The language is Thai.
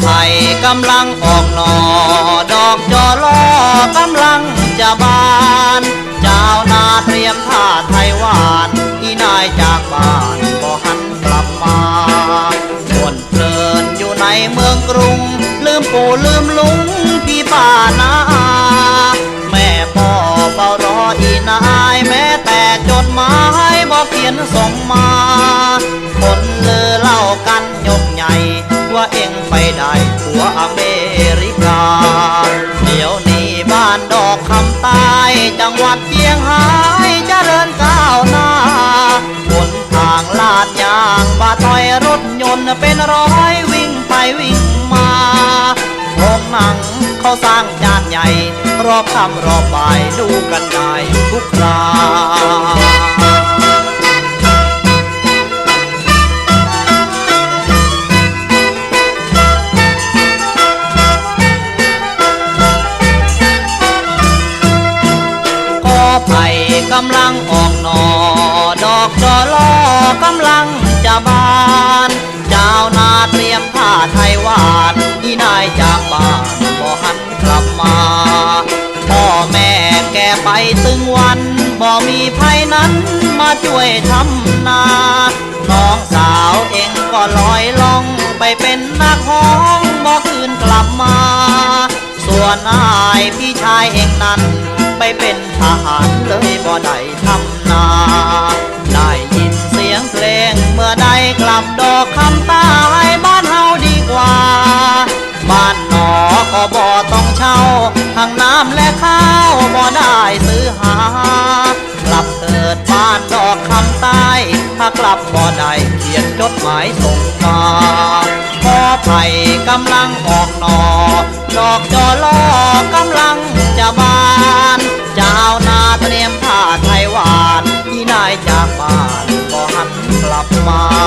ไผ่กำลังออกหนอ ดอกจอลอกำลังจะบาน เจ้านาเตรียมท่าไทยหวานอีนายจากบ้านบ่หันกลับมาบวนเพลินอยู่ในเมืองกรุง ลืมปู่ลืมลุงพี่ป้านาอาแม่พ่อเฝ้ารออีนายแม้แต่จดหมายบอกเขียนส่งมา วัดเชียงหายเจริญก้าวหน้าบนทางลาดยางบาถอยรถยนต์เป็นร้อยวิ่งไปวิ่งมาโรงหนังเขาสร้างจานใหญ่ รอบค่ำรอบบ่ายดูกันได้ทุกครา ไผ่กำลังออกหนอ ดอกจอลอกำลังจะบาน เจ้านาเตรียมผ้าไทยวานอีนายจากบ้านบ่หันกลับมาพ่อแม่แกไปตึงวันบ่มีไผนั้นมาช่วยทำนา น้องสาวเองก็ลอยล่องไปเป็นนักฮ้องบ่คืนกลับมา ส่วนอายพี่ชายเองนั้นไปเป็น ได้ทำนา ได้ยินเสียงเพลง เมื่อใดกลับดอกคำตายบ้านเฮาดีกว่า บ้านหนอก็บ่ต้องเช่าทั้งน้ำและข้าวบ่ได้ซื้อหา กลับเถิดบ้านดอกคำใต้ถ้ากลับบ่ได้เขียนจดหมายส่งมาพอไผ่กำลังออกหนอดอกจอลอ ลับมา